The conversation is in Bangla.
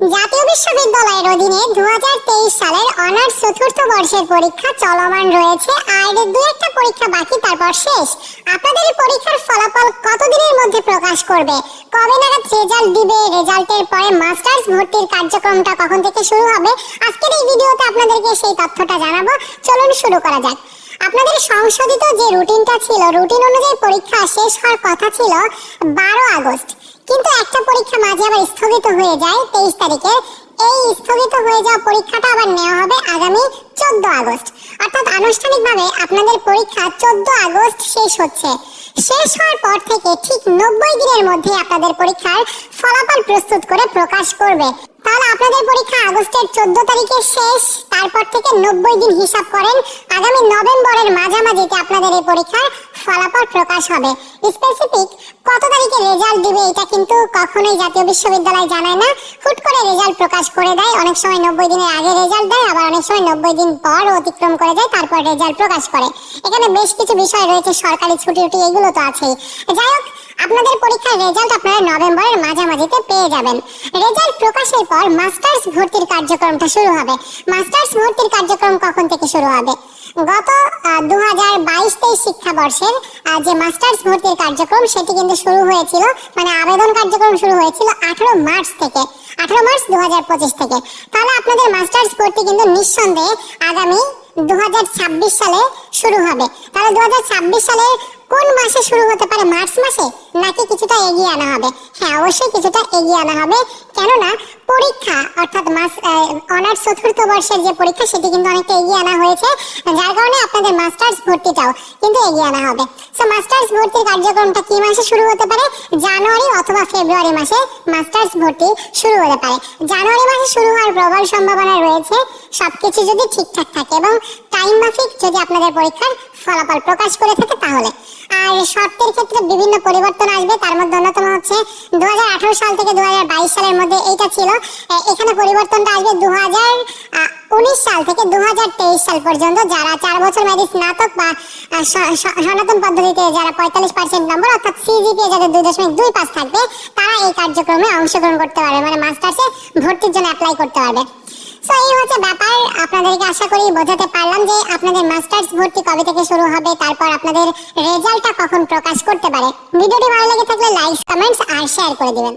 জাতীয় বিশ্ববিদ্যালয়ের অধীনে দুহাজার তেইশ সালের অনার্স চতুর্থ বর্ষের পরীক্ষা চলমান রয়েছে আর দু একটা পরীক্ষা বাকি, তারপর শেষ। আপনাদের পরীক্ষার ফলাফল কতদিনের মধ্যে প্রকাশ করবে? কবে নাগাদ রেজাল্ট দিবে? রেজাল্টের পরে মাস্টার্স ভর্তির কার্যক্রমটা কখন থেকে শুরু হবে? আজকের এই ভিডিওতে আপনাদেরকে সেই তথ্যটা জানাব। চলুন শুরু করা যাক। আপনাদের সংশোধিত যে রুটিনটা ছিল রুটিন অনুযায়ী পরীক্ষা শেষ হওয়ার কথা ছিল বারো আগস্ট। কিন্তু একটা পরীক্ষা মাঝে আবার স্থগিত হয়ে যায় তেইশ তারিখে। এই স্থগিত হয়ে যাওয়া পরীক্ষাটা আবার নেওয়া হবে আগামী চোদ্দ আগস্ট। অর্থাৎ আনুষ্ঠানিকভাবে আপনাদের পরীক্ষা চোদ্দ আগস্ট শেষ হচ্ছে। শেষ হওয়ার পর থেকে ঠিক নব্বই দিনের মধ্যে আপনাদের পরীক্ষার ফলাফল প্রস্তুত করে প্রকাশ করবে। তাহলে আপনাদের পরীক্ষা আগস্টের চোদ্দ তারিখে শেষ, তারপর থেকে নব্বই দিন হিসাব করেন। আগামী নভেম্বরের মাঝামাঝিতে আপনাদের এই পরীক্ষার ফলাফল প্রকাশ হবে। স্পেসিফিক কত তারিখে রেজাল্ট দিবে এটা কিন্তু কখনোই জাতীয় বিশ্ববিদ্যালয় জানায় না। হুট করে রেজাল্ট প্রকাশ করে দেয়, অনেক সময় নব্বই দিনের আগে রেজাল্ট দেয়, আবার অনেক সময় নব্বই দিন পর অতিক্রম করে যায়, তারপর রেজাল্ট প্রকাশ করে। এখানে বেশ কিছু বিষয় রয়েছে, সরকারি ছুটি টুটি এগুলো তো আছেই। যাই হোক আপনাদের পরীক্ষার রেজাল্ট আপনারা নভেম্বরের মাঝামাঝিতে পেয়ে যাবেন। রেজাল্ট প্রকাশের পর মাস্টার্স ভর্তির কার্যক্রমটা শুরু হবে। মাস্টার্স ভর্তির কার্যক্রম কখন থেকে শুরু হবে? গত দু হাজার বাইশ তেইশ শিক্ষাবর্ষের যে মাস্টার্স ভর্তির কার্যক্রম, সেটি কিন্তু শুরু হয়েছিল মানে আবেদন কার্যক্রম শুরু হয়েছিল আঠারো মার্চ থেকে, আঠারো মার্চ দু হাজার পঁচিশ থেকে। তাহলে আপনাদের মাস্টার্স ভর্তি কিন্তু নিঃসন্দেহে আগামী দু হাজার ছাব্বিশ সালে শুরু হবে। তাহলে দু হাজার ছাব্বিশ সালে কোন মাসে শুরু হতে পারে, মার্চ মাসে? নাকি কিছুটা এগিয়ে আনা হবে? হ্যাঁ অবশ্যই কিছুটা এগিয়ে আনা হবে। কেননা, পরীক্ষা, অর্থাৎ মাস অনার্স চতুর্থ বর্ষের যে পরীক্ষা, সেটি কিন্তু অনেকটা এগিয়ে আনা হয়েছে। যার কারণে আপনাদের মাস্টার্স ভর্তিটাও কিন্তু এগিয়ে আনা হবে। সো মাস্টার্স ভর্তির কার্যক্রমটা কি মাসে শুরু হতে পারে? জানুয়ারি অথবা ফেব্রুয়ারি মাসে মাস্টার্স ভর্তি শুরু হতে পারে। জানুয়ারি মাসে শুরু হওয়ার প্রবল সম্ভাবনা রয়েছে। সবকিছু যদি ঠিকঠাক থাকে এবং টাইম মাফিক যদি আপনাদের পরীক্ষার ফলাফল প্রকাশ করে থাকে তাহলে। আর শর্তের ক্ষেত্রে বিভিন্ন পরিবর্তন আসবে। তার মধ্যে অন্যতম হচ্ছে দুহাজার আঠারো সাল থেকে দুহাজার বাইশ সালের মধ্যে এইটা ছিল। এখানে পরিবর্তনটা আসবে দু উনিশ সাল থেকে দুহাজার তেইশ সাল পর্যন্ত। যারা চার বছর মেয়াদী স্নাতক বা সনাতন পদ্ধতিতে যারা পঁয়তাল্লিশ পার্সেন্ট নম্বর অর্থাৎ সিজিপিএ যাদের দুই দশমিক দুই পাঁচ থাকবে, তারা এই কার্যক্রমে অংশগ্রহণ করতে পারবে। মানে মাস্টার্সে ভর্তির জন্য অ্যাপ্লাই করতে পারবে। সো এই হচ্ছে ব্যাপার। আপনাদেরকে আশা করি বোঝাতে পারলাম যে আপনাদের মাস্টার্স ভর্তি কবে থেকে শুরু হবে, তারপর আপনাদের রেজাল্টটা কখন প্রকাশ করতে পারে। ভিডিওটি ভালো লেগে থাকলে লাইক, কমেন্টস আর শেয়ার করে দিবেন।